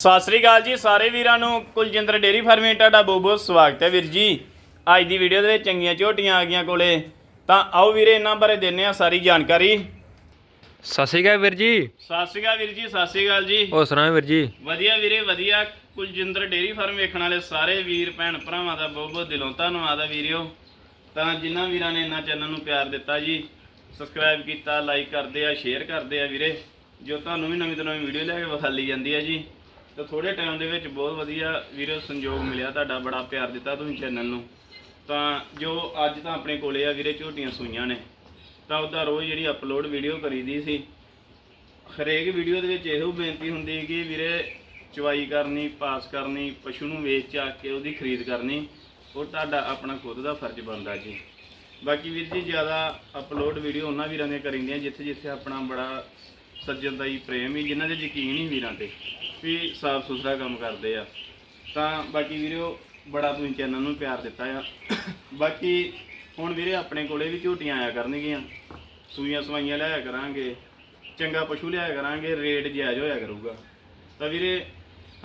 ਸਤਿ ਸ੍ਰੀ ਅਕਾਲ ਜੀ ਸਾਰੇ ਵੀਰਾਂ ਨੂੰ ਕੁਲਜਿੰਦਰ ਡੇਰੀ ਫਾਰਮਿੰਗ ਤੁਹਾਡਾ ਬਹੁਤ ਬਹੁਤ ਸਵਾਗਤ ਹੈ ਵੀਰ ਜੀ। ਅੱਜ ਦੀ ਵੀਡੀਓ ਦੇ ਵਿੱਚ ਚੰਗੀਆਂ ਝੋਟੀਆਂ ਆ ਗਈਆਂ ਕੋਲੇ। ਤਾਂ ਆਓ ਵੀਰੇ ਇਹਨਾਂ ਬਾਰੇ ਦਿੰਨੇ ਆ ਸਾਰੀ ਜਾਣਕਾਰੀ। ਸਤਿ ਸ਼੍ਰੀ ਅਕਾਲ ਵੀਰ ਜੀ। ਸਤਿ ਸ੍ਰੀ ਅਕਾਲ ਵੀਰ ਜੀ ਸਤਿ ਸ੍ਰੀ ਅਕਾਲ ਜੀ। ਹੋਰ ਸੁਣਾਓ ਵੀਰ ਜੀ? ਵਧੀਆ ਵੀਰੇ ਵਧੀਆ। ਕੁਲਜਿੰਦਰ ਡੇਰੀ ਫਾਰਮ ਵੇਖਣ ਵਾਲੇ ਸਾਰੇ ਵੀਰ ਭੈਣ ਭਰਾਵਾਂ ਦਾ ਬਹੁਤ ਬਹੁਤ ਦਿਲੋਂ ਧੰਨਵਾਦ ਆ ਵੀਰਿਓ। ਤਾਂ ਜਿਨ੍ਹਾਂ ਵੀਰਾਂ ਨੇ ਇਹਨਾਂ ਚੈਨਲ ਨੂੰ ਪਿਆਰ ਦਿੱਤਾ ਜੀ ਸਬਸਕ੍ਰਾਈਬ ਕੀਤਾ ਲਾਈਕ ਕਰਦੇ ਆ ਸ਼ੇਅਰ ਕਰਦੇ ਆ ਵੀਰੇ। ਜੋ ਤੁਹਾਨੂੰ ਵੀ ਨਵੀਂ ਤੋਂ ਨਵੀਂ ਵੀਡੀਓ ਲੈ ਕੇ ਵਿਖਾਲੀ ਜਾਂਦੀ ਹੈ ਜੀ। ਤਾਂ ਥੋੜੇ ਟਾਈਮ ਦੇ ਵਿੱਚ ਬਹੁਤ ਵਧੀਆ ਵੀਰੇ ਸੰਯੋਗ ਮਿਲਿਆ ਤੁਹਾਡਾ, ਬੜਾ ਪਿਆਰ ਦਿੱਤਾ ਤੁਸੀਂ ਚੈਨਲ ਨੂੰ। ਤਾਂ ਜੋ ਅੱਜ ਤਾਂ ਆਪਣੇ ਕੋਲੇ ਆ ਵੀਰੇ, ਝੋਟੀਆਂ ਸੂਈਆਂ ਨੇ। ਤਾਂ ਉਹਦਾ ਰੋਜ਼ ਜਿਹੜੀ ਅਪਲੋਡ ਵੀਡੀਓ ਕਰੀਦੀ ਸੀ। ਹਰੇਕ ਵੀਡੀਓ ਦੇ ਵਿੱਚ ਇਹੋ ਬੇਨਤੀ ਹੁੰਦੀ ਕਿ ਵੀਰੇ ਚਵਾਈ ਕਰਨੀ, ਪਾਸ ਕਰਨੀ, ਪਸ਼ੂ ਨੂੰ ਵੇਚ ਚਾ ਕੇ ਉਹਦੀ ਖਰੀਦ ਕਰਨੀ, ਉਹ ਤੁਹਾਡਾ ਆਪਣਾ ਖੁਦ ਦਾ ਫਰਜ਼ ਬਣਦਾ ਜੀ। ਬਾਕੀ ਵੀਰ ਜੀ, ਜ਼ਿਆਦਾ ਅਪਲੋਡ ਵੀਡੀਓ ਉਹਨਾਂ ਵੀਰਾਂ ਦੀਆਂ ਕਰੀਂਦੀਆਂ ਜਿੱਥੇ ਜਿੱਥੇ ਆਪਣਾ ਬੜਾ ਸੱਜਣ ਦਾ ਹੀ ਪ੍ਰੇਮ ਹੀ, ਜਿਨ੍ਹਾਂ ਦੇ ਯਕੀਨ ਹੀ ਵੀਰਾਂ ਤੇ, ਵੀ ਸਾਫ਼ ਸੁਥਰਾ ਕੰਮ ਕਰਦੇ ਆ। ਤਾਂ ਬਾਕੀ ਵੀਰੋ, ਬੜਾ ਤੁਸੀਂ ਚੈਨਲ ਨੂੰ ਪਿਆਰ ਦਿੱਤਾ ਆ। ਬਾਕੀ ਹੁਣ ਵੀਰੇ ਆਪਣੇ ਕੋਲੇ ਵੀ ਝੋਟੀਆਂ ਆਇਆ ਕਰਨਗੀਆਂ। ਸੂਈਆਂ ਸਵਾਈਆਂ ਲਿਆਇਆ ਕਰਾਂਗੇ, ਚੰਗਾ ਪਸ਼ੂ ਲਿਆਇਆ ਕਰਾਂਗੇ, ਰੇਟ ਜਾਇਜ਼ ਹੋਇਆ ਕਰੂਗਾ। ਤਾਂ ਵੀਰੇ,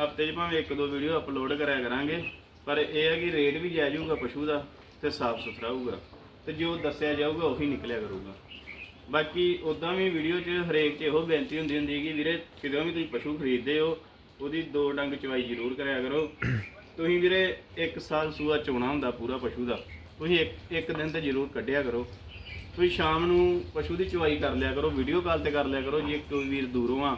ਹਫ਼ਤੇ 'ਚ ਭਾਵੇਂ ਇੱਕ ਦੋ ਵੀਡੀਓ ਅਪਲੋਡ ਕਰਿਆ ਕਰਾਂਗੇ, ਪਰ ਇਹ ਹੈ ਕਿ ਰੇਟ ਵੀ ਜਾਇਜ਼ ਹੋਊਗਾ ਪਸ਼ੂ ਦਾ ਤੇ ਸਾਫ਼ ਸੁਥਰਾ ਹੋਊਗਾ। ਤੇ ਜੋ ਦੱਸਿਆ ਜਾਊਗਾ, ਉਹੀ ਨਿਕਲਿਆ ਕਰੂਗਾ। ਬਾਕੀ ਉਦਾਂ ਵੀ ਵੀਡੀਓ 'ਚ ਹਰੇਕ 'ਚ ਇਹੋ ਬੇਨਤੀ ਹੁੰਦੀ ਹੁੰਦੀ ਕਿ ਵੀਰੇ ਕਿਦੋਂ ਵੀ ਤੁਸੀਂ ਪਸ਼ੂ ਖਰੀਦਦੇ ਹੋ, ਉਹਦੀ ਦੋ ਡੰਗ ਚਵਾਈ ਜ਼ਰੂਰ ਕਰਿਆ ਕਰੋ। ਤੁਸੀਂ ਵੀਰੇ ਇੱਕ ਸਾਲ ਸੂਆ ਚੋਣਾ ਹੁੰਦਾ ਪੂਰਾ ਪਸ਼ੂ ਦਾ, ਤੁਸੀਂ ਇੱਕ ਇੱਕ ਦਿਨ ਤੇ ਜ਼ਰੂਰ ਕੱਢਿਆ ਕਰੋ। ਤੁਸੀਂ ਸ਼ਾਮ ਨੂੰ ਪਸ਼ੂ ਦੀ ਚਵਾਈ ਕਰ ਲਿਆ ਕਰੋ ਵੀਡੀਓ ਕਾਲ ਤੇ ਕਰ ਲਿਆ ਕਰੋ, ਜੇ ਕੋਈ ਵੀਰ ਦੂਰੋਂ ਆ,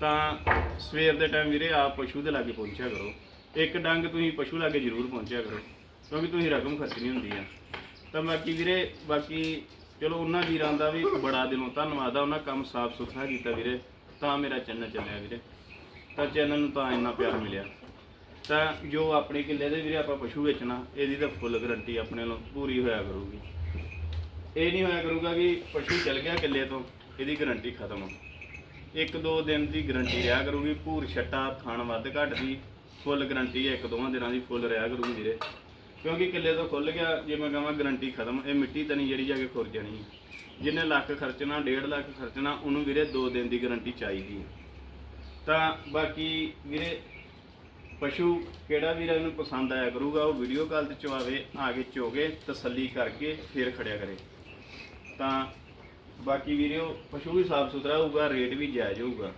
ਤਾਂ ਸਵੇਰ ਦੇ ਟਾਈਮ ਵੀਰੇ ਆਪ ਪਸ਼ੂ ਦੇ ਲਾਗੇ ਪਹੁੰਚਿਆ ਕਰੋ। ਇੱਕ ਡੰਗ ਤੁਸੀਂ ਪਸ਼ੂ ਲਾਗੇ ਜ਼ਰੂਰ ਪਹੁੰਚਿਆ ਕਰੋ, ਕਿਉਂਕਿ ਤੁਸੀਂ ਰਕਮ ਖਰਚਣੀ ਹੁੰਦੀ ਆ। ਤਾਂ ਬਾਕੀ ਵੀਰੇ, ਬਾਕੀ ਚਲੋ ਉਹਨਾਂ ਵੀਰਾਂ ਦਾ ਵੀ ਬੜਾ ਦਿਲੋਂ ਧੰਨਵਾਦ ਆ, ਉਹਨਾਂ ਕੰਮ ਸਾਫ਼ ਸੁਥਰਾ ਕੀਤਾ ਵੀਰੇ, ਤਾਂ ਮੇਰਾ ਚੈਨਲ ਚੱਲਿਆ ਵੀਰੇ। ਤਾਂ ਚੈਨਲ ਨੂੰ ਤਾਂ ਇੰਨਾ ਪਿਆਰ ਮਿਲਿਆ। ਤਾਂ ਜੋ ਆਪਣੇ ਕਿੱਲੇ ਦੇ ਵੀਰੇ ਆਪਾਂ ਪਸ਼ੂ ਵੇਚਣਾ, ਇਹਦੀ ਤਾਂ ਫੁੱਲ ਗਰੰਟੀ ਆਪਣੇ ਵੱਲੋਂ ਪੂਰੀ ਹੋਇਆ ਕਰੂਗੀ। ਇਹ ਨਹੀਂ ਹੋਇਆ ਕਰੂਗਾ ਕਿ ਪਸ਼ੂ ਚਲ ਗਿਆ ਕਿੱਲੇ ਤੋਂ, ਇਹਦੀ ਗਰੰਟੀ ਖਤਮ ਹੋ ਇੱਕ ਦੋ ਦਿਨ ਦੀ ਗਰੰਟੀ ਰਿਹਾ ਕਰੂਗੀ, ਭੂਰ ਛੱਟਾ, ਥਣ ਵੱਧ ਘੱਟ ਦੀ ਫੁੱਲ ਗਰੰਟੀ ਹੈ ਇੱਕ ਦੋਵਾਂ ਦਿਨਾਂ ਦੀ ਫੁੱਲ ਰਿਹਾ ਕਰੂਗੀ ਵੀਰੇ। ਕਿਉਂਕਿ ਕਿੱਲੇ ਤੋਂ ਖੁੱਲ ਗਿਆ, ਜੇ ਮੈਂ ਕਹਾਂ ਗਰੰਟੀ ਖਤਮ, ਇਹ ਮਿੱਟੀ ਤਾਂ ਜਿਹੜੀ ਜਾ ਕੇ ਖੁਰ ਜਾਣੀ। ਜਿੰਨੇ ਲੱਖ ਖਰਚਣਾ 1.5 ਲੱਖ ਖਰਚਣਾ, ਉਹਨੂੰ ਵੀਰੇ 2 ਦਿਨ ਦੀ ਗਰੰਟੀ ਚਾਹੀਦੀ ਹੈ। ਤਾਂ ਬਾਕੀ ਵੀਰੇ, ਪਸ਼ੂ ਕਿਹੜਾ ਵੀਰ ਨੂੰ ਪਸੰਦ ਆਇਆ ਕਰੂਗਾ, ਉਹ ਵੀਡੀਓ ਕਾਲ ਤੇ ਚਵਾਵੇ ਆ ਕੇ ਚੋਗੇ, ਤਸੱਲੀ ਕਰਕੇ ਫਿਰ ਖੜਿਆ ਕਰੇ। ਤਾਂ ਬਾਕੀ ਵੀਡੀਓ ਪਸ਼ੂ ਵੀ ਸਾਫ਼ ਸੁਥਰਾ ਹੋਊਗਾ, ਰੇਟ ਵੀ ਜਾਇਜ਼ ਹੋਊਗਾ।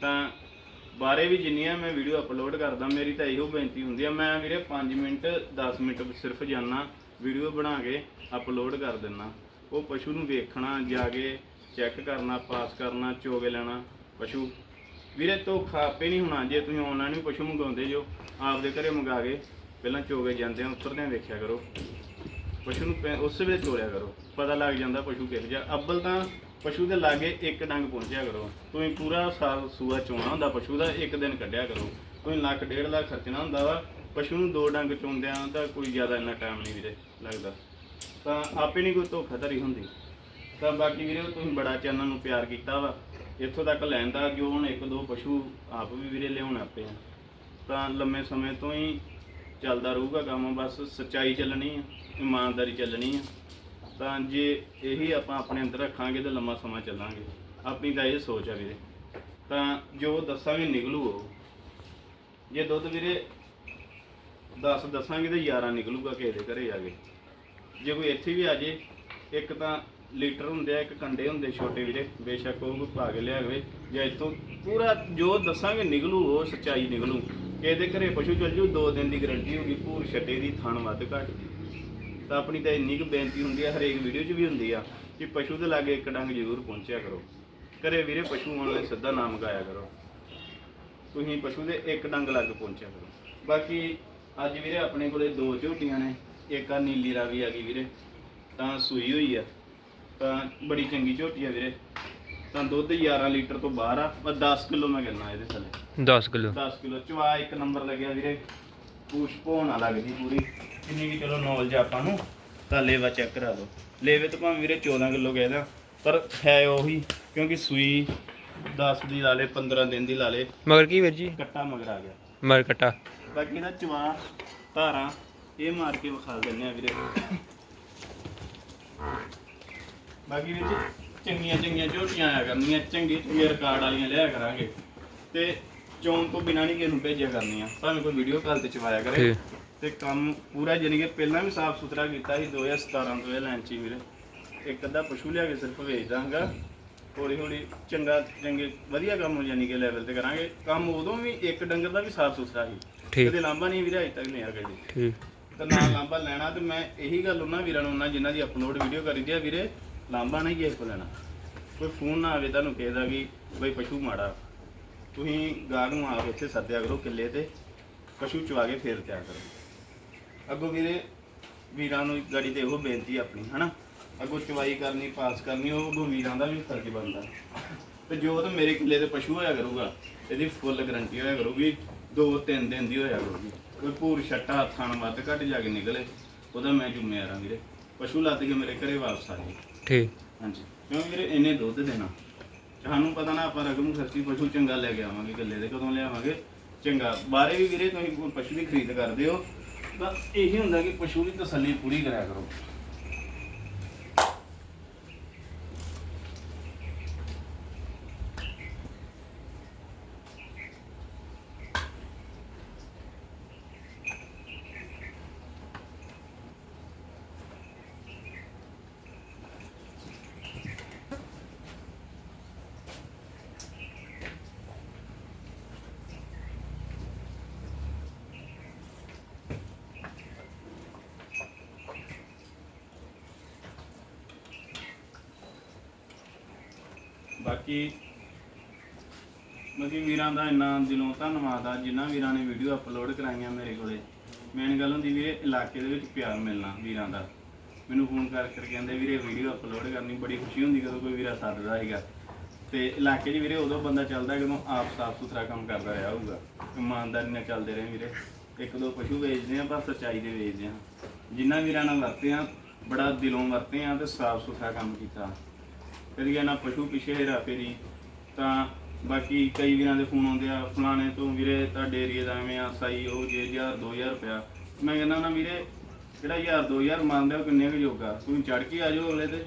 ਤਾਂ ਬਾਰੇ ਵੀ ਜਿੰਨੀਆਂ ਮੈਂ ਵੀਡੀਓ ਅਪਲੋਡ ਕਰਦਾ, ਮੇਰੀ ਤਾਂ ਇਹੋ ਬੇਨਤੀ ਹੁੰਦੀ ਆ, ਮੈਂ ਵੀਰੇ 5 ਮਿੰਟ 10 ਮਿੰਟ ਸਿਰਫ ਜਾਣਾ ਵੀਡੀਓ ਬਣਾ ਕੇ ਅਪਲੋਡ ਕਰ ਦਿੰਨਾ। ਉਹ ਪਸ਼ੂ ਨੂੰ ਵੇਖਣਾ, ਜਾ ਕੇ ਚੈੱਕ ਕਰਨਾ ਪਾਸ ਕਰਨਾ, ਚੋਗੇ ਲੈਣਾ ਪਸ਼ੂ। ਵੀਰੇ ਧੋਖਾ ਆਪੇ ਨਹੀਂ ਹੋਣਾ, ਜੇ ਤੁਸੀਂ ਆਨਲਾਈਨ ਵੀ ਪਸ਼ੂ ਮੰਗਾਉਂਦੇ ਜੋ, ਆਪਦੇ ਘਰੇ ਮੰਗਾ ਕੇ ਪਹਿਲਾਂ ਚੋਗੇ ਜਾਂਦੇ ਆ, ਉਤਰਦਿਆਂ ਵੇਖਿਆ ਕਰੋ। ਪਸ਼ੂ ਨੂੰ ਪੈ- ਉਸ ਵੇਲੇ ਚੋਲਿਆ ਕਰੋ, ਪਤਾ ਲੱਗ ਜਾਂਦਾ ਪਸ਼ੂ ਕਿਹੋ ਜਿਹਾ। ਅੱਬਲ ਤਾਂ ਪਸ਼ੂ ਦੇ ਲਾਗੇ ਇੱਕ ਡੰਗ ਪਹੁੰਚਿਆ ਕਰੋ। ਤੁਸੀਂ ਪੂਰਾ ਸਾਲ ਸੂਆ ਚੋਣਾ ਹੁੰਦਾ, ਪਸ਼ੂ ਦਾ ਇੱਕ ਦਿਨ ਕੱਢਿਆ ਕਰੋ। ਕੋਈ ਲੱਖ, ਡੇਢ ਲੱਖ ਖਰਚਣਾ ਹੁੰਦਾ ਵਾ। ਪਸ਼ੂ ਨੂੰ ਦੋ ਡੰਗ ਚੋਂਦਿਆਂ ਤਾਂ ਕੋਈ ਜ਼ਿਆਦਾ ਇੰਨਾ ਟਾਈਮ ਨਹੀਂ ਵੀਰੇ ਲੱਗਦਾ। ਤਾਂ ਆਪੇ ਨਹੀਂ ਕੋਈ ਧੋਖਾਧੜੀ ਹੁੰਦੀ। ਤਾਂ ਬਾਕੀ ਵੀਰੇ, ਤੁਸੀਂ ਬੜਾ ਚੈਨਲ ਨੂੰ ਪਿਆਰ ਕੀਤਾ ਵਾ। ਇੱਥੋਂ ਤੱਕ ਲੈਂਦਾ ਜੋ ਹੁਣ ਇੱਕ ਦੋ ਪਸ਼ੂ ਆਪ ਵੀ ਵੀਰੇ ਲਿਆਉਣ ਆਪੇ ਆ। ਤਾਂ ਲੰਮੇ ਸਮੇਂ ਤੋਂ ਹੀ ਚੱਲਦਾ ਰਹੂਗਾ ਕੰਮ। ਬਸ ਸੱਚਾਈ ਚੱਲਣੀ ਆ, ਇਮਾਨਦਾਰੀ ਚੱਲਣੀ ਆ। ਤਾਂ ਜੇ ਇਹੀ ਆਪਾਂ ਆਪਣੇ ਅੰਦਰ ਰੱਖਾਂਗੇ ਤਾਂ ਲੰਮਾ ਸਮਾਂ ਚੱਲਾਂਗੇ। ਆਪਣੀ ਤਾਂ ਇਹ ਸੋਚ ਆ ਵੀਰੇ। ਤਾਂ ਜੋ ਦੱਸਾਂਗੇ ਨਿਕਲੂ ਉਹ। ਜੇ ਦੁੱਧ ਵੀਰੇ 10 ਦੱਸਾਂਗੇ ਤਾਂ 11 ਨਿਕਲੂਗਾ ਕਿਸੇ ਦੇ ਘਰੇ ਜਾ ਕੇ। ਜੇ ਕੋਈ ਇੱਥੇ ਵੀ ਆ ਜੇ, ਇੱਕ ਤਾਂ ਲੀਟਰ ਹੁੰਦੇ ਆ, ਇੱਕ ਕੰਡੇ ਹੁੰਦੇ ਛੋਟੇ ਵੀਰੇ। ਬੇਸ਼ੱਕ ਉਹ ਕੋਈ ਪਾ ਕੇ ਲਿਆ ਲਿਆਵੇ ਜਾਂ ਇੱਥੋਂ ਪੂਰਾ ਜੋ ਦੱਸਾਂਗੇ ਨਿਕਲੂ, ਉਹ ਸੱਚਾਈ ਨਿਕਲੂ। ਕਿਸੇ ਦੇ ਘਰੇ ਪਸ਼ੂ ਚੱਲ ਜੂ, ਦੋ ਦਿਨ ਦੀ ਗਾਰੰਟੀ ਹੋਗੀ ਪੂਰ ਛੱਟੇ ਦੀ ਥਣ ਵੱਧ ਘੱਟ। ਦੀ ਤਾਂ ਆਪਣੀ ਤਾਂ ਇੰਨੀ ਕੁ ਬੇਨਤੀ ਹੁੰਦੀ ਆ ਹਰੇਕ ਵੀਡੀਓ 'ਚ ਵੀ ਹੁੰਦੀ ਆ ਕਿ ਪਸ਼ੂ ਦੇ ਲਾਗੇ ਇੱਕ ਡੰਗ ਜ਼ਰੂਰ ਪਹੁੰਚਿਆ ਕਰੋ। ਘਰੇ ਵੀਰੇ ਪਸ਼ੂ ਆਉਣ ਲਈ ਸਿੱਧਾ ਨਾਮ ਗਾਇਆ ਕਰੋ। ਤੁਸੀਂ ਪਸ਼ੂ ਦੇ ਇੱਕ ਡੰਗ ਲੱਗ ਪਹੁੰਚਿਆ ਕਰੋ। ਬਾਕੀ ਅੱਜ ਵੀਰੇ ਆਪਣੇ ਕੋਲੇ ਦੋ ਝੋਟੀਆਂ ਨੇ ਇੱਕ ਆ ਨੀਲੀ ਰਾਵੀ ਆ ਗਈ ਵੀਰੇ ਤਾਂ ਸੂਈ ਹੋਈ ਆ ਤਾਂ ਬੜੀ ਚੰਗੀ ਝੋਟੀ ਆ ਵੀਰੇ। ਤਾਂ ਦੁੱਧ 11 ਲੀਟਰ ਤੋਂ ਬਾਹਰ ਆ ਪਰ 10 ਕਿਲੋ ਮੈਂ ਕਹਿੰਦਾ ਇਹਦੇ ਥੱਲੇ। 10 ਕਿਲੋ। 10 ਕਿਲੋ ਚਵਾ ਇੱਕ ਨੰਬਰ ਲੱਗਿਆ ਵੀਰੇ। ਪੂਛ ਭੋਣਾ ਲੱਗਦੀ ਪੂਰੀ। ਕਿੰਨੀ ਵੀ ਚਲੋ ਨੌਲੇਜ ਆਪਾਂ ਨੂੰ ਤਾਂ ਲੇਵਾ ਚੈੱਕ ਕਰਾ ਲਓ ਲੇਵੇ ਤਾਂ ਭਾਵੇਂ ਵੀਰੇ 14 ਕਿਲੋ ਕਹਿਦਾ ਪਰ ਹੈ ਉਹੀ ਕਿਉਂਕਿ ਸੂਈ 10 ਦੀ ਲਾ ਲੇ 15 ਦਿਨ ਦੀ ਲਾ ਲੇ। ਮਗਰ ਕੀ ਵੀਰ ਜੀ? ਕੱਟਾ ਮਗਰ ਆ ਗਿਆ। ਮਗਰ ਕਟਾ। ਬਾਕੀ ਦਾ ਚਵਾ ਧਾਰਾਂ ਇਹ ਮਾਰ ਕੇ ਵਿਖਾ ਦਿੰਦੇ ਆ ਵੀਰੇ। ਬਾਕੀ ਵਿੱਚ ਚੰਗੀਆਂ ਚੰਗੀਆਂ ਝੋਟੀਆਂ ਆਇਆ ਕਰਨੀਆਂ ਚੰਗੇ ਚੰਗੇ ਰਿਕਾਰਡ ਵਾਲੀਆਂ ਲਿਆ ਕਰਾਂਗੇ। ਤੇ ਚੋਣ ਤੋਂ ਬਿਨਾਂ ਨਹੀਂ ਕਿਸੇ ਨੂੰ ਭੇਜਿਆ ਕਰਨੀਆਂ। ਭਾਵੇਂ ਕੋਈ ਵੀਡੀਓ ਕਾਲ ਤੇ ਚਵਾਇਆ ਕਰੇ। ਤੇ ਕੰਮ ਪੂਰਾ ਜਾਣੀ ਕਿ ਪਹਿਲਾਂ ਵੀ ਸਾਫ਼ ਸੁਥਰਾ ਕੀਤਾ ਸੀ 2017 ਤੋਂ ਇਹ ਲਾਈਨ 'ਚ ਹੀ ਵੀਰੇ। ਇੱਕ ਅੱਧਾ ਪਸ਼ੂ ਲਿਆ ਕੇ ਸਿਰਫ ਵੇਚ ਦਾਂਗਾ। ਹੌਲੀ ਹੌਲੀ ਚੰਗਾ ਚੰਗੇ ਵਧੀਆ ਕੰਮ ਹੋ ਜਾਣੀ ਕਿ ਲੈਵਲ ਤੇ ਕਰਾਂਗੇ। ਕੰਮ ਉਦੋਂ ਵੀ ਇੱਕ ਡੰਗਰ ਦਾ ਵੀ ਸਾਫ਼ ਸੁਥਰਾ ਸੀ। ਕਦੇ ਲਾਂਭਾ ਨਹੀਂ ਵੀਰੇ ਅਜੇ ਤੱਕ ਨਹੀਂ ਆ ਜੀ। ਠੀਕ। ਤੇ ਨਾ ਲਾਂਭਾ ਲੈਣਾ ਤੇ ਮੈਂ ਇਹੀ ਗੱਲ ਉਹਨਾਂ ਵੀਰਾਂ ਨੂੰ ਉਹਨਾਂ ਜਿਨ੍ਹਾਂ ਦੀ ਅਪਲੋਡ ਵੀਡੀਓ ਕਰੀਦੀ ਆ ਵੀਰੇ ਲਾਂਭਾ ਨਹੀਂ ਕਿਸੇ ਕੋਲ ਲੈਣਾ। ਕੋਈ ਫੋਨ ਨਾ ਆਵੇ ਤੁਹਾਨੂੰ ਕਹੇਦਾ ਕਿ ਬਈ ਪਸ਼ੂ ਮਾੜਾ। ਤੁਸੀਂ ਗਾਹ ਨੂੰ ਆ ਕੇ ਇੱਥੇ ਸੱਦਿਆ ਕਰੋ ਕਿੱਲੇ ਤੇ ਪਸ਼ੂ ਚਵਾ ਕੇ ਫੇਰ ਤਿਆਰ ਕਰੋ। ਅੱਗੋਂ ਵੀਰੇ ਵੀਰਾਂ ਨੂੰ ਗਾੜੀ ਤੇ ਇਹੋ ਬੇਨਤੀ ਆਪਣੀ ਹਨਾ? ਅੱਗੋਂ ਚਵਾਈ ਕਰਨੀ ਪਾਸ ਕਰਨੀ ਉਹ ਅੱਗੋਂ ਵੀਰਾਂ ਦਾ ਵੀ ਫਰਜ਼ ਬਣਦਾ। ਤੇ ਜੋ ਤਾਂ ਮੇਰੇ ਕਿੱਲੇ ਤੇ ਪਸ਼ੂ ਹੋਇਆ ਕਰੂਗਾ ਇਹਦੀ ਫੁੱਲ ਗਰੰਟੀ ਹੋਇਆ ਕਰੂਗੀ ਦੋ ਤਿੰਨ ਦਿਨ ਦੀ ਹੋਇਆ ਕਰੂਗੀ। ਕੋਈ ਭੂਰ ਛੱਟਾ ਹੱਥਾਂ ਨਾਲ ਵੱਧ ਘੱਟ ਜਾ ਕੇ ਨਿਕਲੇ ਉਹਦਾ ਮੈਂ ਜ਼ਿੰਮੇਵਾਰ ਹਾਂ ਵੀਰੇ। ਪਸ਼ੂ ਲੱਦ ਕੇ ਮੇਰੇ ਘਰੇ ਵਾਪਸ ਆ ਜਾਏ ਠੀਕ। ਹਾਂਜੀ। ਕਿਉਂਕਿ ਵੀਰੇ ਇੰਨੇ ਦੁੱਧ ਦੇਣਾ। ਸਾਨੂੰ ਪਤਾ ਨਾ ਆਪਾਂ ਰਕਮ ਖਰਚੀ ਪਸ਼ੂ ਚੰਗਾ ਲੈ ਕੇ ਆਵਾਂਗੇ ਗੱਲੇ ਦੇ, ਕਦੋਂ ਲਿਆਵਾਂਗੇ? ਚੰਗਾ। ਬਾਹਰੇ ਵੀ ਵੀਰੇ, ਤੁਸੀਂ ਕੋਈ ਪਸ਼ੂ ਦੀ ਖਰੀਦ ਕਰਦੇ ਹੋ, ਤਾਂ ਇਹੀ ਹੁੰਦਾ ਕਿ ਪਸ਼ੂ ਦੀ ਤਸੱਲੀ ਪੂਰੀ ਕਰਿਆ ਕਰੋ। ਬਾਕੀ ਵੀਰਾਂ ਦਾ ਇੰਨਾ ਦਿਲੋਂ ਧੰਨਵਾਦ ਆ, ਜਿਨ੍ਹਾਂ ਵੀਰਾਂ ਨੇ ਵੀਡੀਓ ਅਪਲੋਡ ਕਰਾਈਆਂ ਮੇਰੇ ਕੋਲੇ। ਮੇਨ ਗੱਲ ਹੁੰਦੀ ਵੀਰੇ, ਇਲਾਕੇ ਦੇ ਵਿੱਚ ਪਿਆਰ ਮਿਲਣਾ ਵੀਰਾਂ ਦਾ। ਮੈਨੂੰ ਫੋਨ ਕਰ ਕਰ ਕਹਿੰਦੇ ਵੀਰੇ ਵੀਡੀਓ ਅਪਲੋਡ ਕਰਨੀ, ਬੜੀ ਖੁਸ਼ੀ ਹੁੰਦੀ ਜਦੋਂ ਕੋਈ ਵੀਰਾ ਸੱਦਦਾ ਹੈਗਾ ਤੇ ਇਲਾਕੇ 'ਚ ਵੀਰੇ ਉਦੋਂ ਬੰਦਾ ਚੱਲਦਾ ਜਦੋਂ ਆਪ ਸਾਫ਼ ਸੁਥਰਾ ਕੰਮ ਕਰਦਾ ਰਿਹਾ ਹੋਊਗਾ। ਇਮਾਨਦਾਰੀ ਨਾਲ ਚੱਲਦੇ ਰਹੇ ਵੀਰੇ। ਇੱਕ ਦੋ ਪਸ਼ੂ ਵੇਚਦੇ ਆ ਪਰ ਸੱਚਾਈ ਦੇ ਵੇਚਦੇ ਆ ਜਿੰਨਾ ਵੀਰਾਂ ਨਾਲ ਵਰਤੇ ਆ ਬੜਾ ਦਿਲੋਂ ਵਰਤੇ ਆ ਤੇ ਸਾਫ਼ ਸੁਥਰਾ ਕੰਮ ਕੀਤਾ। ਨਾ ਪਸ਼ੂ ਪਿੱਛੇ ਹੇਰਾ ਫੇਰੀ। ਤਾਂ ਬਾਕੀ ਕਈ ਵੀਰਾਂ ਦੇ ਫੋਨ ਆਉਂਦੇ ਆ ਫਲਾਣੇ ਤੋਂ ਵੀਰੇ ਤੁਹਾਡੇ ਏਰੀਏ ਦਾ ਐਵੇਂ ਆ ਸਾਈ ਉਹ ਜੇ 1000 2000 ਰੁਪਇਆ। ਮੈਂ ਕਹਿੰਦਾ ਨਾ ਵੀਰੇ ਜਿਹੜਾ 1000 2000 ਮੰਨਦੇ ਹੋ ਕਿੰਨੇ ਕੁ ਜੋਗਾ? ਤੁਸੀਂ ਚੜ ਕੇ ਆ ਜਾਓ ਅਗਲੇ ਤੇ।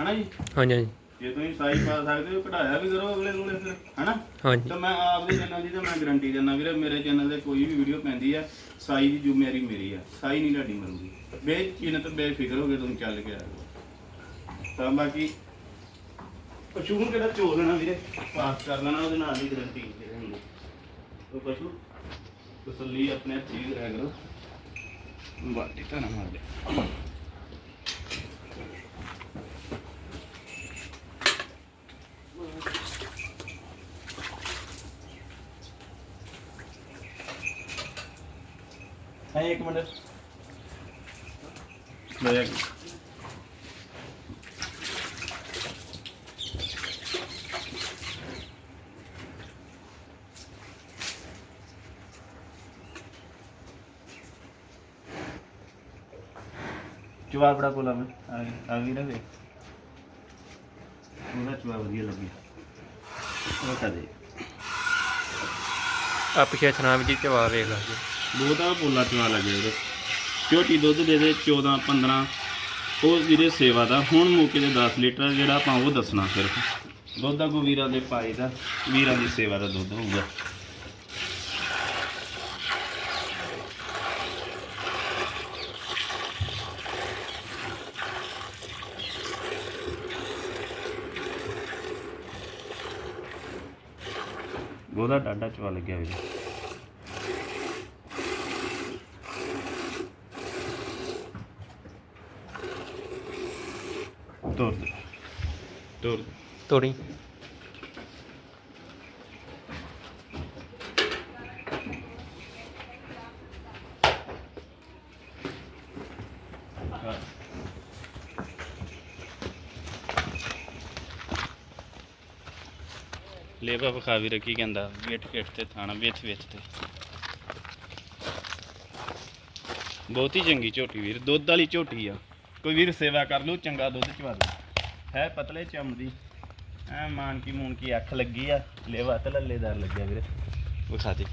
ਹਨਾ ਜੀ? ਹਾਂਜੀ ਹਾਂਜੀ। ਜੇ ਤੁਸੀਂ ਸਾਈ ਪਾ ਸਕਦੇ ਹੋ ਕਢਾਇਆ ਵੀ ਕਰੋ ਅਗਲੇ ਨੂੰ ਫਿਰ ਹਨਾ? ਹਾਂਜੀ। ਤਾਂ ਮੈਂ ਆਪਦੇ ਚੈਨਲ ਦੀ ਤਾਂ ਮੈਂ ਗਾਰੰਟੀ ਦਿੰਦਾ ਵੀਰੇ ਮੇਰੇ ਚੈਨਲ ਤੇ ਕੋਈ ਵੀ ਵੀਡੀਓ ਪੈਂਦੀ ਆ ਸਾਈ ਦੀ ਜ਼ਿੰਮੇਵਾਰੀ ਮੇਰੀ ਆ ਸਾਈ ਨਹੀਂ ਤੁਹਾਡੀ ਮਰੂਗੀ ਬੇਚਿੰਤ ਬੇਫਿਕਰ ਹੋ ਕੇ ਤੁਸੀਂ ਚੱਲ ਕੇ ਆਓ ਤਾਂ ਬਾਕੀ ਪਸ਼ੂ ਨੂੰ ਕਿਹੜਾ ਝੋਲ ਲੈਣਾ ਵੀਰੇ? ਪਾਸ ਕਰ ਲੈਣਾ ਉਹਦੇ ਨਾਲ ਹੀ ਗਾਰੰਟੀ ਦੇ ਹੁੰਦੀ ਉਹ ਪਸ਼ੂ? ਤਸੱਲੀ ਆਪਣੇ ਹੱਥੀਂ ਕਰਿਆ ਕਰੋ। ਬਾਟੀ ਤਾਂ ਨਾ ਮਾਰ ਦੇ। ਹਾਂ ਇੱਕ ਮਿੰਟ। ਲੈ ਬੜਾ ਕੋਲਾ ਮੈਂ। ਆ ਗਈ ਨਾ ਵੇ ਉਹਦਾ ਚੁਆ ਵਧੀਆ ਲੱਗੀ ਉਹ ਤਾਂ ਦੇ ਆ ਪਿਛੇ ਥਣਾ ਵਿੱਚ ਚਵਾ ਵੇਖ ਲਾ। ਜੀ ਬਹੁਤਾ ਪੋਲਾ ਚਵਾ ਲੱਗੇ ਉਹਦੇ। ਝੋਟੀ ਦੁੱਧ ਦੇ ਦੇ 14 15 ਉਹ ਵੀਰੇ ਸੇਵਾ ਦਾ। ਹੁਣ ਮੌਕੇ ਤੇ 10 ਲੀਟਰ ਜਿਹੜਾ ਆਪਾਂ ਉਹ ਦੱਸਣਾ ਸਿਰਫ। ਦੁੱਧ ਦਾ ਕੋ ਵੀਰਾਂ ਦੇ ਪਾਈ ਦਾ। ਵੀਰਾਂ ਦੀ ਸੇਵਾ ਦਾ ਦੁੱਧ ਹੋਊਗਾ। ਉਹਦਾ ਡਾਡਾ ਚਵਾ ਲੱਗਿਆ ਦੇ। ਤੋਰ ਦੇ। ਤੋੜੀ। ਲੇਬਾ ਵਿਖਾ ਵੀ ਕੀ ਕਹਿੰਦਾ ਵੇਟ ਕਿਟ ਤੇ ਥਾਣਾ ਵਿੱਚ ਵਿੱਚ ਤੇ। ਬਹੁਤੀ ਚੰਗੀ ਝੋਟੀ ਵੀਰ, ਦੁੱਧ ਵਾਲੀ ਝੋਟੀ ਆ। ਕੋਈ ਵੀਰ ਸੇਵਾ ਕਰ ਲੂ ਚੰਗਾ ਦੁੱਧ ਚਵਾ ਦੇ ਹੈ ਪਤਲੇ ਚਮ ਐ ਮਾਨ ਕੀ ਮੂਨ ਕੀ ਅੱਖ ਲੱਗੀ ਆ, ਲੇਵਾ ਤੇ ਲੱਲੇਦਾਰ ਲੱਗਿਆ ਵੀਰੇ। ਵਿਖਾ ਦੇ।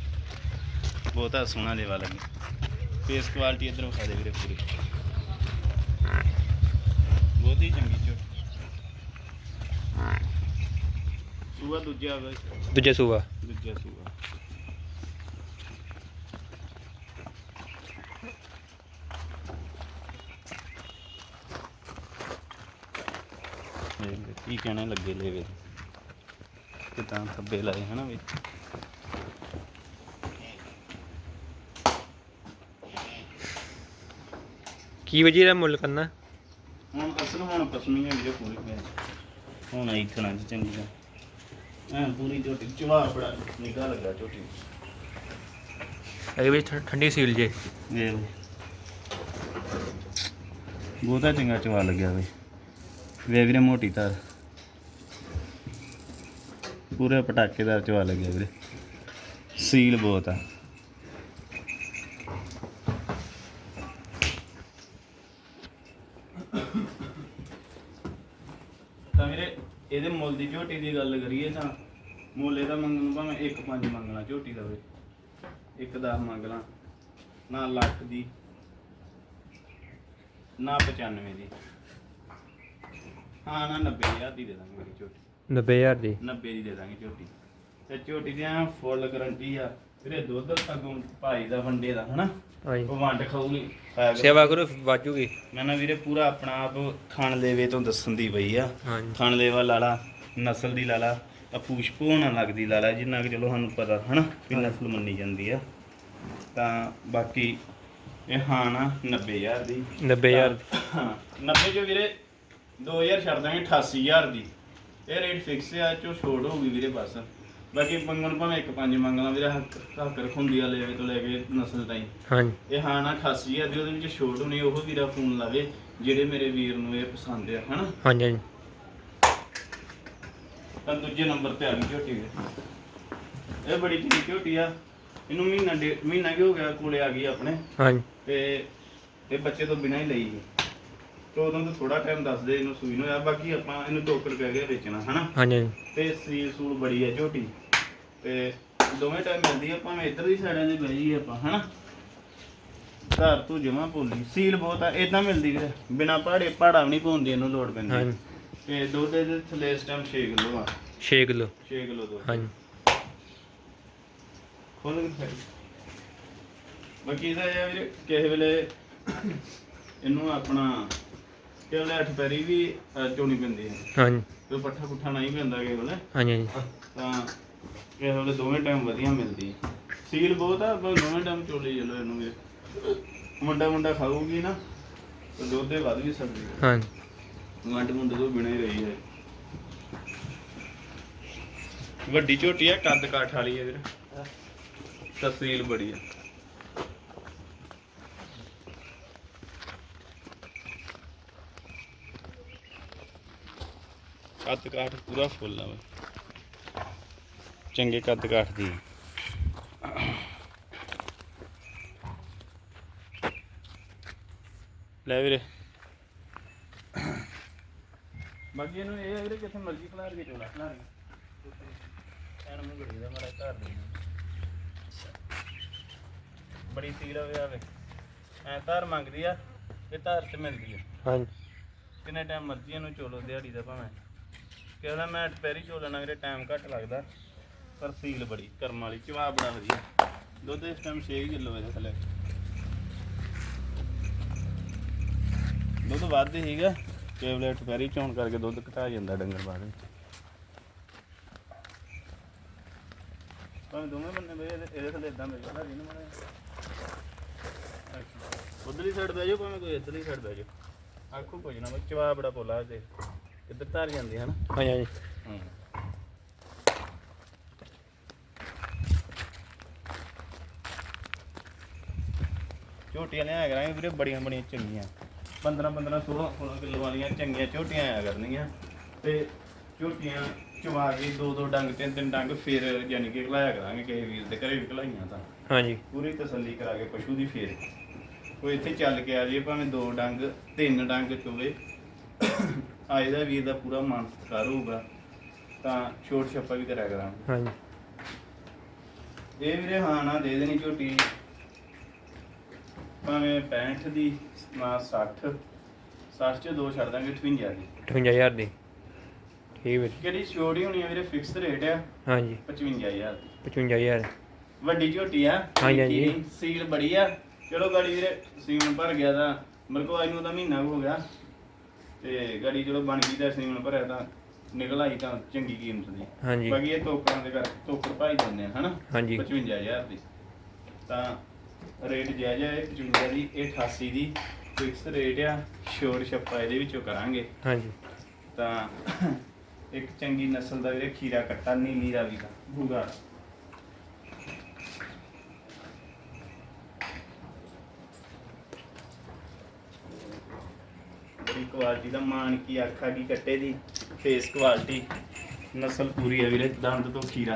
ਬਹੁਤਾ ਸੋਹਣਾ ਲੇਵਾ ਲੱਗੀ। ਫੇਸ ਕੁਆਲਿਟੀ ਇਧਰ ਵਿਖਾ ਦੇ ਵੀਰੇ ਪੂਰੀ। ਬਹੁਤ ਹੀ ਚੰਗੀ ਝੋਟੀ। ਸੂਆ ਦੂਜਾ ਸੂਆ। ਕੀ ਕਹਿਣੇ ਲੱਗੇ ਲੇਵੇ। ਕਿਤਾਂ ਥੱਬੇ ਲਾਏ ਹਨਾ ਵਿੱਚ। ਕੀ ਵਜੇ ਦਾ ਮੁੱਲ ਕਰਨਾ? ਹੁਣ ਅਸਲ ਹੁਣ ਪਸਮੀ ਹੈ ਪੂਰੀ ਮੈਂ ਹੁਣ ਆਈ ਥਣਾ ਚੰਗੀ ਤਰ੍ਹਾਂ। ਐ ਪੂਰੀ ਝੋਟੀ ਚਵਾ ਬੜਾ ਨਿਗਾ ਲੱਗਾ ਝੋਟੀ। ਵਿੱਚ ਠੰ- ਠੰਡੀ ਸੀਲ ਜੇ। ਵੇਖ ਲਓ। ਬਹੁਤਾ ਚੰਗਾ ਚਵਾ ਲੱਗਿਆ ਵੇ। ਵੇ ਵੀਰੇ ਮੋਟੀ ਤਾਰ ਪੂਰੇ ਪਟਾਕੇਦਾਰ ਚਵਾ ਲੱਗਿਆ ਵੀਰੇ। ਸੀਲ ਬਹੁਤ ਆ ਤਾਂ ਵੀਰੇ ਇਹਦੇ ਮੁੱਲ ਦੀ ਝੋਟੀ ਦੀ ਗੱਲ ਕਰੀਏ ਤਾਂ ਮੁੱਲ ਇਹਦਾ ਮੰਗਣ ਨੂੰ ਭਾਵੇਂ 1.5 ਮੰਗਣਾ ਝੋਟੀ ਦਾ ਵੇ ਇੱਕ ਦਸ ਮੰਗ ਲਾਂ ਨਾ ਲੱਖ ਦੀ ਨਾ 95 ਦੀ। ਹਾਂ ਨਾ 90000 ਦੀ ਦੇ ਦਾਂਗੇ ਮੇਰੀ ਝੋਟੀ। 90000 ਦੀ? 90 ਦੀ ਦੇ ਦਾਂਗੇ ਝੋਟੀ। ਤੇ ਝੋਟੀ ਦੀ ਐਂ ਫੁੱਲ ਗਰੰਟੀ ਆ ਵੀਰੇ ਦੁੱਧ ਅੱਗੋਂ ਭਾਈ ਦਾ ਵੰਡੇ ਦਾ ਹਨਾ? ਹਾਂਜੀ। ਉਹ ਵੰਡ ਖਾਊਗੀ। ਖਾਇਆ ਕਰੋ। ਸੇਵਾ ਕਰੋ ਵਾਜੂਗੀ ਮੈਂ ਨਾ ਵੀਰੇ ਪੂਰਾ ਆਪਣਾ ਆਪ ਖਾਣ ਲੈਵੇ ਤੋਂ ਦੱਸਣ ਦੀ ਪਈ ਆ। ਹਾਂਜੀ। ਖਾਣ ਲੈਵਾ ਲਾਲਾ। ਨਸਲ ਦੀ ਲਾਲਾ ਆ ਪੂਛ ਭੋਣਾ ਲੱਗਦੀ ਲਾਲਾ ਜਿੰਨਾ ਕਿ ਚਲੋ ਸਾਨੂੰ ਪਤਾ ਹਨਾ ਵੀ ਨਸਲ ਮੰਨੀ ਜਾਂਦੀ ਆ। ਤਾਂ ਬਾਕੀ ਇਹ ਹਾਂ ਨਾ 90000 ਦੀ। 90000 ਹਾਂ 90 ਜੋ ਵੀਰੇ 2000 ਛੱਡ ਦਾਂਗੇ 88000 ਦੀ। ਇਹ ਰੇਟ ਫਿਕਸ ਆ ਚੋ ਛੋੜ ਹੋਊਗੀ ਵੀਰੇ ਬਸ। ਬਾਕੀ ਮੰਗਣ ਭਾਵੇਂ ਇੱਕ ਪੰਜ ਮੰਗਣਾ ਵੀਰੇ ਹੱਕ ਹੱਕ ਰਖੁੰਦੀ ਆ ਲੈਵੇ ਤੋਂ ਲੈ ਕੇ ਨਸਲ ਤਾਈਂ। ਹਾਂਜੀ। ਇਹ ਹਾਂ ਨਾ 88000 ਦੀ ਉਹਦੇ ਵਿੱਚ ਛੋਟ ਹੋਣੀ ਉਹ ਵੀਰਾ ਫੋਨ ਲਾਵੇ ਜਿਹੜੇ ਮੇਰੇ ਵੀਰ ਨੂੰ ਇਹ ਪਸੰਦ ਆ ਹਨਾ? ਹਾਂਜੀ ਹਾਂਜੀ। ਤਾਂ ਦੂਜੇ ਨੰਬਰ ਤੇ ਆ ਗਈ ਝੋਟੀ ਇਹ ਬੜੀ ਚੰਗੀ ਝੋਟੀ ਆ। ਇਹਨੂੰ ਮਹੀਨਾ ਡੇਢ ਮਹੀਨਾ ਕੀ ਹੋ ਗਿਆ ਕੋਲੇ ਆ ਗਈ ਆਪਣੇ। ਹਾਂਜੀ। ਤੇ ਇਹ ਬੱਚੇ ਤੋਂ ਬਿਨਾਂ ਹੀ ਲਈ ਗਈ। ਤੇ ਉਦੋਂ ਤੋਂ ਥੋੜਾ ਟਾਈਮ ਦੱਸਦੇ ਇਹਨੂੰ ਸੂਈ ਨੂੰ। ਆ ਬਾਕੀ ਆਪਾਂ ਇਹਨੂੰ ਟੋਕਰ ਕਹਿ ਕੇ ਵੇਚਣਾ ਹਨਾ? ਹਾਂਜੀ ਹਾਂਜੀ। ਤੇ ਸੀਲ ਸੂਲ ਬੜੀ ਹੈ ਝੋਟੀ। ਤੇ ਦੋਵੇਂ ਟਾਈਮ ਮਿਲਦੀ ਆ ਭਾਵੇਂ ਇੱਧਰ ਦੀ ਸਾਈਡਾਂ ਦੇ ਬਹਿ ਜਾਈਏ ਆਪਾਂ ਹਨਾ? ਘਰ ਤੋਂ ਜਮਾ ਭੁੱਲੀ ਸੀਲ ਬਹੁਤ ਆ ਇਦਾਂ ਮਿਲਦੀ ਵੀਰੇ। ਬਿਨਾ ਪਹਾੜੇ ਪਹਾੜਾ ਵੀ ਨਹੀਂ ਪਾਉਂਦੀ ਇਹਨੂੰ ਲੋੜ ਪੈਂਦੀ। ਹਾਂਜੀ। ਤੇ ਦੁੱਧ ਦੇ ਥੱਲੇ ਇਸ ਟਾਈਮ 6 ਕਿਲੋ ਆ। 6 ਕਿਲੋ। 6 ਕਿਲੋ ਦੁੱਧ। ਹਾਂਜੀ। ਖੋਲ ਕੇ ਦਿਖਾਈ। ਬਾਕੀ ਇਹਦਾ ਇਹ ਆ ਵੀਰੇ ਕਿਸੇ ਵੇਲੇ ਇਹਨੂੰ ਆਪਣਾ ਕਿਸੇ ਵੇਲੇ ਅੱਠ ਪੈਰੀ ਵੀ ਅਹ, ਚੋਣੀ ਪੈਂਦੀ ਹੈ। ਹਾਂਜੀ। ਕੋਈ ਪੱਠਾ ਪੁੱਠਾ ਨਹੀਂ ਪੈਂਦਾ ਕਿਸੇ ਵੇਲੇ। ਹਾਂਜੀ ਹਾਂਜੀ। ਤਾਂ ਕਿਸੇ ਵੇਲੇ ਦੋਵੇਂ ਟਾਈਮ ਵਧੀਆ ਮਿਲਦੀ ਹੈ। ਸੀਲ ਬਹੁਤ ਆ ਪਰ ਦੋਵੇਂ ਟਾਈਮ ਚੋਲੀ ਚਲੋ ਇਹਨੂੰ ਵੀ। ਮੁੰਡਾ ਮੁੰਡਾ ਖਾਊਗੀ ਨਾ ਤਾਂ ਦੁੱਧ ਦੇ ਵੱਧ ਵੀ ਸਕਦੀ ਹਾਂਜੀ। ਵੰਡ ਮੁੰਡੇ ਤੋਂ ਬਿਨਾਂ ਹੀ ਰਹੀ ਹੈ। ਵੱਡੀ ਝੋਟੀ ਆ, ਕੱਦ ਕਾਠ ਵਾਲੀ ਹੈ ਵੀਰ। ਤਸਵੀਰ ਬੜੀ ਆ। ਕੱਦ ਕਾਠ ਪੂਰਾ ਫੁੱਲ ਆ ਚੰਗੇ ਕੱਦ ਕਾਠ ਦੀ। ਲੈ ਵੀਰੇ। ਬਾਕੀ ਇਹਨੂੰ ਇਹ ਆ ਵੀਰੇ ਕਿੱਥੇ ਮਰਜ਼ੀ ਖਲਾਰ ਕੇ ਚੋਲਾ। ਖਲਾਰ ਕੇ ਐਨ ਮੂੰਹ ਗੜੀ ਦਾ ਮਾਰਾ ਘਰ ਦੇ ਬੜੀ ਸੀਰ ਆਵੇ ਆਵੇ ਐ ਧਾਰ ਮੰਗਦੀ ਆ ਇਹ ਧਾਰ ਤੇ ਮਿਲਦੀ ਆ। ਹਾਂਜੀ। ਕਿੰਨੇ ਟਾਈਮ ਮਰਜ਼ੀ ਇਹਨੂੰ ਚੋਲੋ ਦਿਹਾੜੀ ਦਾ ਭਾਵੇਂ। ਕਹਿੰਦਾ ਮੈਂ ਦੁਪਹਿਰੀ ਚੋਲਣਾ ਵੀਰੇ ਟਾਈਮ ਘੱਟ ਲੱਗਦਾ। ਪਰ ਸੀਲ ਬੜੀ ਕਰਮ ਵਾਲੀ ਚਵਾ ਬੜਾ ਵਧੀਆ। ਦੁੱਧ ਇਸ ਟਾਈਮ 6 ਕਿਲੋ ਇਹਦੇ ਥੱਲੇ। ਦੁੱਧ ਵੱਧ ਹੀਗਾ। ਕੇਵਲੇ ਦੁਪਹਿਰੀ ਚੋਣ ਕਰਕੇ ਦੁੱਧ ਘਟਾ ਜਾਂਦਾ ਡੰਗਰ ਬਾਅਦ ਵਿੱਚ। ਭਾਵੇਂ ਦੋਵੇਂ ਬੰਨੇ ਬਈ ਇਹਦੇ ਥੱਲੇ ਇਦਾਂ ਮਿਲ ਜਾਂਦਾ ਜਿਹਨੂੰ ਮਨੇ ਉਧਰਲੀ ਸਾਈਡ ਬਹਿ ਜਾਓ ਭਾਵੇਂ ਕੋਈ ਇੱਧਰਲੀ ਸਾਈਡ ਬਹਿ ਜਾਓ। ਆਖੋ ਕੁਝ ਨਾ ਬਈ ਚਵਾ ਬੜਾ ਪੋਲਾ ਦੇ ਕਿੱਧਰ ਧਾਰ ਜਾਂਦੀ ਹੈ ਨਾ? ਹਾਂਜੀ ਹਾਂਜੀ। ਹੂੰ। ਝੋਟੀਆਂ ਲਿਆਇਆ ਕਰਾਂਗੇ ਵੀਰੇ ਬੜੀਆਂ ਬੜੀਆਂ ਚੰਗੀਆਂ। 15 15 16 16 ਕਿਲੋ ਵਾਲੀਆਂ ਚੰਗੀਆਂ ਝੋਟੀਆਂ ਆਇਆ ਕਰਨੀਆਂ। ਤੇ ਝੋਟੀਆਂ ਚਵਾ ਕੇ ਦੋ ਦੋ ਡੰਗ ਤਿੰਨ ਤਿੰਨ ਡੰਗ ਫਿਰ ਯਾਨੀ ਕਿ ਖਲਾਇਆ ਕਰਾਂਗੇ ਕਿਸੇ ਵੀਰ ਦੇ ਘਰੇ ਵੀ ਖਲਾਈਆਂ ਤਾਂ। ਹਾਂਜੀ। ਪੂਰੀ ਤਸੱਲੀ ਕਰਾ ਕੇ ਪਸ਼ੂ ਦੀ ਫੇਰ। ਕੋਈ ਇੱਥੇ ਚੱਲ ਕੇ ਆ ਜੇ ਭਾਵੇਂ ਦੋ ਡੰਗ ਤਿੰਨ ਡੰਗ ਚੋਵੇ। ਆਏ ਦਾ ਵੀਰ ਦਾ ਪੂਰਾ ਮਾਨ ਸਤਿਕਾਰ ਹੋਊਗਾ ਤਾਂ ਛੋਟ ਛੱਪਾ ਵੀ ਕਰਿਆ ਕਰਾਂਗੇ। ਹਾਂਜੀ। ਇਹ ਵੀਰੇ ਹਾਂ ਨਾ ਦੇ ਦੇਣੀ ਝੋਟੀ। ਭਾਵੇਂ 65 ਦੀ ਨਾ 60 60 ਚ ਦੋ ਛੱਡ ਦਾਂਗੇ 58 ਦੀ। 58000 ਦੀ। ਠੀਕ ਵੀਰ। ਕਿਹੜੀ ਛੋੜੀ ਹੋਣੀ ਆ ਵੀਰੇ ਫਿਕਸ ਰੇਟ ਆ? ਹਾਂਜੀ। 55000 ਦੀ। 55000 ਵੱਡੀ ਝੋਟੀ ਆ। ਹਾਂਜੀ, ਹਾਂਜੀ। ਨਿੱਕੀ ਜਿਹੀ, ਸੀਲ ਬੜੀ ਆ। ਚਲੋ ਗਾੜੀ ਵੀਰੇ ਸੀਮਨ ਭਰ ਗਿਆ ਤਾਂ ਮੇਰੇ ਕੋਲ ਆਈ ਨੂੰ ਤਾਂ ਮਹੀਨਾ ਕੁ ਹੋ ਗਿਆ। ਤੇ ਗਾੜੀ ਚਲੋ ਬਣ ਗਈ ਤਾਂ ਸੀਮਨ ਭਰਿਆ ਤਾਂ ਨਿਕਲ ਆਈ ਤਾਂ ਚੰਗੀ ਕੀਮਤ ਦੀ। ਹਾਂਜੀ। ਬਾਕੀ ਇਹ ਟੋਕਰਾਂ ਦੇ ਕਰ ਟੋਕਰ ਭਾਈ ਦਿੰਦੇ ਆ ਹਨਾ? ਹਾਂਜੀ। 55000 ਦੀ। ਤਾਂ ਰੇਟ ਜਾਇਜ਼ ਹੈ 55 ਦੀ ਇਹ 88 ਦੀ। ਫਿਕਸ ਰੇਟ ਆ ਛੋੜ ਛੱਪਾ ਇਹਦੇ ਵਿੱਚੋਂ ਕਰਾਂਗੇ। ਹਾਂਜੀ। ਤਾਂ ਇੱਕ ਚੰਗੀ ਨਸਲ ਦਾ ਵੀਰੇ ਖੀਰਾ ਕੱਟਾ ਨੀਲੀ ਰਾਵੀ ਦਾ ਬੂਗਾ ਕੁਆਲਿਟੀ ਦਾ ਮਾਨ ਕੀ ਆਖਾ ਕੀ ਕੱਟੇ ਦੀ ਫੇਸ ਕੁਆਲਿਟੀ ਨਸਲ ਪੂਰੀ ਹੈ ਵੀਰੇ ਦੰਦ ਤੋਂ ਖੀਰਾ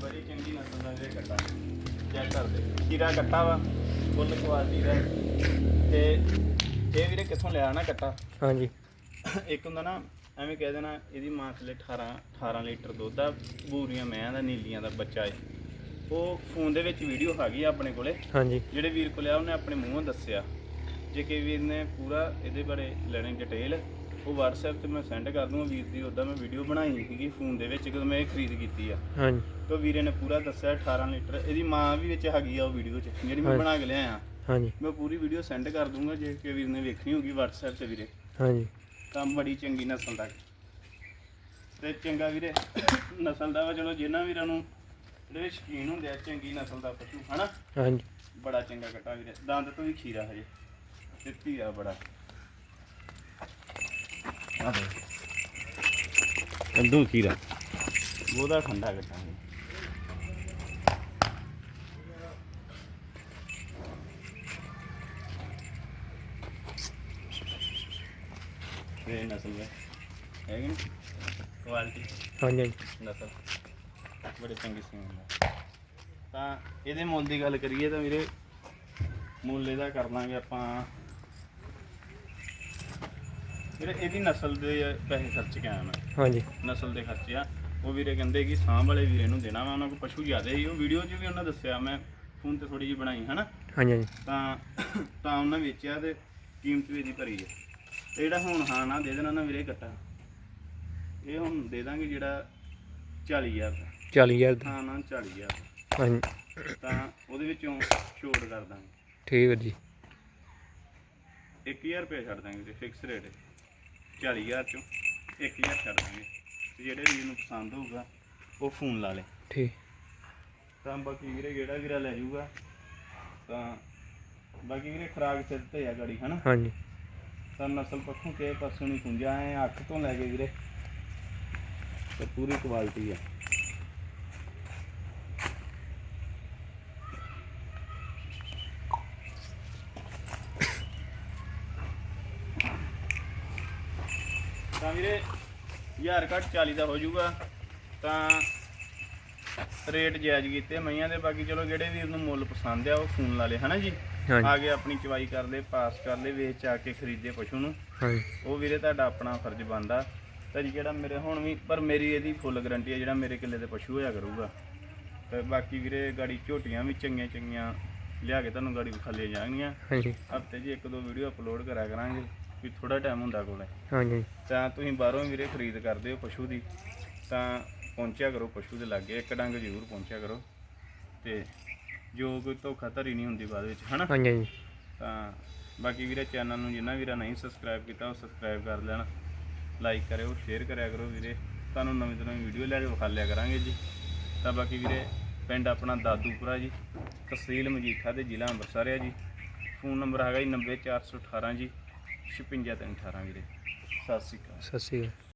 ਬੜੀ ਚੰਗੀ ਨਸਲ ਦਾ ਵੀਰੇ ਕੱਟਾ ਚੈੱਕ ਕਰ ਦੇ। ਕੱਟਾ ਵਾ ਫੁੱਲ ਕੁਆਲਿਟੀ ਦਾ ਤੇ ਇਹ ਵੀਰੇ ਕਿੱਥੋਂ ਲਿਆ ਨਾ ਕੱਟਾ? ਹਾਂਜੀ। ਇੱਕ ਹੁੰਦਾ ਨਾ ਐਵੇਂ ਕਹਿ ਦੇਣਾ ਇਹਦੀ ਮਾਂ ਥਲੇ 18 18 ਲੀਟਰ ਦੁੱਧ ਆ ਬੂਰੀਆਂ ਮੈਂ ਦਾ ਨੀਲੀਆਂ ਦਾ ਬੱਚਾ ਏ। ਉਹ ਫੋਨ ਦੇ ਵਿੱਚ ਵੀਡੀਓ ਹੈਗੀ ਆ ਆਪਣੇ ਕੋਲੇ। ਹਾਂਜੀ। ਜਿਹੜੇ ਵੀਰ ਕੋਲ ਆ ਉਹਨੇ ਆਪਣੇ ਮੂੰਹੋਂ ਦੱਸਿਆ। ਜੇ ਕਿ ਵੀਰ ਨੇ ਪੂਰਾ ਇਹਦੇ ਬਾਰੇ ਲੈਣੀ ਡਿਟੇਲ। ਉਹ WhatsApp ਤੇ ਮੈਂ ਸੈਂਡ ਕਰ ਦੂੰਗਾ ਵੀਰ ਦੀ ਉਦਾਂ ਮੈਂ ਵੀਡੀਓ ਬਣਾਈ ਸੀਗੀ ਫੋਨ ਦੇ ਵਿੱਚ ਜਦੋਂ ਮੈਂ ਇਹ ਖਰੀਦ ਕੀਤੀ ਆ। ਹਾਂਜੀ। ਤੇ ਵੀਰੇ ਨੇ ਪੂਰਾ ਦੱਸਿਆ 18 ਲੀਟਰ ਇਹਦੀ ਮਾਂ ਵੀ ਵਿੱਚ ਹੈਗੀ ਆ ਉਹ ਵੀਡੀਓ 'ਚ ਜਿਹੜੀ ਮੈਂ। ਬਣਾ ਕੇ ਲਿਆਇਆ। ਹਾਂਜੀ। ਮੈਂ ਪੂਰੀ ਵੀਡੀਓ ਸੈਂਡ ਕਰ ਦੂੰਗਾ ਜੇ ਕਿ ਵੀਰ ਨੇ ਵੇਖਣੀ ਹੋਗੀ WhatsApp ਤੇ ਵੀਰੇ। ਹਾਂਜੀ। ਤਾਂ ਬੜੀ ਚੰਗੀ ਨਸਲ ਦਾ। ਤੇ ਚੰਗਾ ਵੀਰੇ ਨਸਲ ਦਾ ਵਾ ਚਲੋ ਜਿਨ੍ਹਾਂ ਵੀਰਾਂ ਨੂੰ ਜਿਹੜੇ ਸ਼ਕੀਨ ਹੁੰਦੇ ਆ ਚੰਗੀ ਨਸਲ ਦਾ ਪਸ਼ੂ ਹਨਾ? ਹਾਂਜੀ। ਬੜਾ ਚੰਗਾ ਕੱਟਾ ਵੀਰੇ। ਦੰਦ ਤੋਂ ਵੀ ਖੀਰਾ ਹਜੇ। ਦਿੱਤੀ ਆ ਬੜਾ। ਕੰਦੂ ਖੀਰਾ। ਉਹਦਾ ਠੰਡਾ ਕੱਟਾਂਗੇ। ਇਹ ਨਸਲ ਹੈ। ਨੀ ਕੁਆਲਿਟੀ ਹਾਂਜੀ ਹਾਂਜੀ। ਨਸਲ। ਬੜੇ ਚੰਗੇ ਸੀ ਹੁੰਦਾ ਤਾਂ ਇਹਦੇ ਮੁੱਲ ਦੀ ਗੱਲ ਕਰੀਏ ਤਾਂ ਵੀਰੇ ਮੁੱਲ ਇਹਦਾ ਕਰ ਲਾਂਗੇ ਆਪਾਂ ਵੀਰੇ ਇਹਦੀ ਨਸਲ ਦੇ ਪੈਸੇ ਖਰਚ ਕੇ ਆਇਆ ਮੈਂ। ਹਾਂਜੀ। ਨਸਲ ਦੇ ਖਰਚੇ ਆ। ਉਹ ਵੀਰੇ ਕਹਿੰਦੇ ਕਿ ਸਾਂਭ ਵਾਲੇ ਵੀਰੇ ਨੂੰ ਦੇਣਾ ਵਾ ਉਹਨਾਂ ਕੋਲ ਪਸ਼ੂ ਜ਼ਿਆਦਾ ਸੀ ਉਹ ਵੀਡੀਓ 'ਚ ਵੀ ਉਹਨਾਂ ਦੱਸਿਆ ਮੈਂ ਫੋਨ ਤੇ ਥੋੜੀ ਜਿਹੀ ਬਣਾਈ ਹਨਾ? ਹਾਂਜੀ ਹਾਂਜੀ। ਤਾਂ ਤਾਂ ਉਹਨਾਂ ਵੇਚਿਆ ਤੇ ਕੀਮਤ ਵੀ ਇਹਦੀ ਭਰੀ ਹੈ ਤੇ ਜਿਹੜਾ ਹੁਣ ਹਾਂ ਨਾ ਦੇ ਦੇਣਾ ਨਾ ਵੀਰੇ ਕੱਟਾ। ਇਹ ਹੁਣ ਦੇ ਦਾਂਗੇ ਜਿਹੜਾ 40000 ਦਾ। 40000 ਦਾ। ਹਾਂ ਨਾ 40000 ਹਾਂਜੀ। ਤਾਂ ਉਹਦੇ ਵਿੱਚੋਂ ਛੋਟ ਕਰ ਦਾਂਗੇ। ਠੀਕ ਹੈ ਜੀ। 1000 ਰੁਪਏ ਛੱਡ ਦਾਂਗੇ ਤੇ ਫਿਕਸ ਰੇਟ 40000 ਚੋਂ 1000 ਛੱਡ ਦਾਂਗੇ ਤੇ ਜਿਹੜੇ ਵੀਰ ਨੂੰ ਪਸੰਦ ਹੋਊਗਾ ਉਹ ਫੋਨ ਲਾ ਲੇ। ਠੀਕ। ਤਾਂ ਬਾਕੀ ਵੀਰੇ ਜਿਹੜਾ ਵੀਰਾ ਲੈ ਜਾਊਗਾ ਤਾਂ ਬਾਕੀ ਵੀਰੇ ਖਰਾਕ ਸਿਰ ਤੇ ਆ ਗੜੀ ਹਨਾ? ਹਾਂਜੀ। ਤਾਂ ਨਸਲ ਪੱਖੋਂ ਕਿਸੇ ਪਾਸੋਂ ਨਹੀਂ ਪੁੰਜਾ ਐ ਅੱਖ ਤੋਂ ਲੈ ਕੇ ਵੀਰੇ ਤੇ ਪੂਰੀ ਕੁਆਲਿਟੀ ਆ। ਹਜ਼ਾਰ ਘੱਟ 40 ਦਾ ਹੋ ਜਾਊਗਾ ਤਾਂ ਰੇਟ ਜਾਇਜ਼ ਕੀਤੇ ਮਈਆਂ ਦੇ ਬਾਕੀ ਚਲੋ ਜਿਹੜੇ ਵੀ ਉਹਨੂੰ ਮੁੱਲ ਪਸੰਦ ਆ ਉਹ ਫੋਨ ਲਾ ਲੇ ਹਨਾ ਜੀ? ਆ ਕੇ ਆਪਣੀ ਚਵਾਈ ਕਰ ਲੇ ਪਾਸ ਕਰ ਲੇ ਵੇਚ ਆ ਕੇ ਖਰੀਦੇ ਪਸ਼ੂ ਨੂੰ। ਉਹ ਵੀਰੇ ਤੁਹਾਡਾ ਆਪਣਾ ਫਰਜ਼ ਬਣਦਾ। ਤਾਂ ਜਿਹੜਾ ਮੇਰੇ ਹੁਣ ਵੀ ਪਰ ਮੇਰੀ ਇਹਦੀ ਫੁੱਲ ਗਰੰਟੀ ਆ ਜਿਹੜਾ ਮੇਰੇ ਕਿੱਲੇ ਦੇ ਪਸ਼ੂ ਹੋਇਆ ਕਰੂਗਾ। ਤੇ ਬਾਕੀ ਵੀਰੇ ਗਾੜੀ ਝੋਟੀਆਂ ਵੀ ਚੰਗੀਆਂ ਚੰਗੀਆਂ ਲਿਆ ਕੇ ਤੁਹਾਨੂੰ ਗਾੜੀ ਵਿਖਾ ਲੈ ਜਾਣਗੀਆਂ। ਹਾਂਜੀ। ਹਫ਼ਤੇ 'ਚ ਇੱਕ ਦੋ ਵੀਡੀਓ ਅਪਲੋਡ ਕਰਾ ਕਰਾਂਗੇ। ਵੀ ਥੋੜਾ ਟਾਈਮ ਹੁੰਦਾ ਕੋਲੇ। ਹਾਂਜੀ। ਤਾਂ ਤੁਸੀਂ ਬਾਹਰੋਂ ਵੀਰੇ ਖਰੀਦ ਕਰਦੇ ਹੋ ਪਸ਼ੂ ਦੀ ਤਾਂ ਪਹੁੰਚਿਆ ਕਰੋ ਪਸ਼ੂ ਦੇ ਲਾਗੇ ਇੱਕ ਡੰਗ ਜ਼ਰੂਰ ਪਹੁੰਚਿਆ ਕਰੋ। ਤੇ ਜੋ ਕੋਈ ਧੋਖਾਧੜੀ ਨਹੀਂ ਹੁੰਦੀ ਬਾਅਦ ਵਿੱਚ ਹਨਾ? ਹਾਂਜੀ ਹਾਂਜੀ। ਤਾਂ ਬਾਕੀ ਵੀਰੇ ਚੈਨਲ ਨੂੰ ਜਿੰਨਾ ਵੀਰਾ ਨਹੀਂ ਸਬਸਕ੍ਰਾਈਬ ਕੀਤਾ ਉਹ ਸਬਸਕ੍ਰਾਈਬ ਕਰ ਲੈਣਾ। ਲਾਈਕ ਕਰਿਓ ਸ਼ੇਅਰ ਕਰਿਆ ਕਰੋ ਵੀਰੇ। ਤੁਹਾਨੂੰ ਨਵੀਂ ਤੋਂ ਨਵੀਂ ਵੀਡੀਓ ਲੈ ਕੇ ਵਿਖਾ ਲਿਆ ਕਰਾਂਗੇ ਜੀ। ਤਾਂ ਬਾਕੀ ਵੀਰੇ ਪਿੰਡ ਆਪਣਾ ਦਾਦੂਪੁਰਾ ਜੀ ਤਹਿਸੀਲ ਮਜੀਠਾ ਤੇ ਜ਼ਿਲ੍ਹਾ ਅੰਮ੍ਰਿਤਸਰ ਹੈ ਜੀ। ਫੋਨ ਨੰਬਰ ਹੈਗਾ ਜੀ 90418 ਜੀ। 56318 ਵੀਰੇ। ਸਤਿ ਸ਼੍ਰੀ ਅਕਾਲ। ਸਤਿ ਸ਼੍ਰੀ ਅਕਾਲ।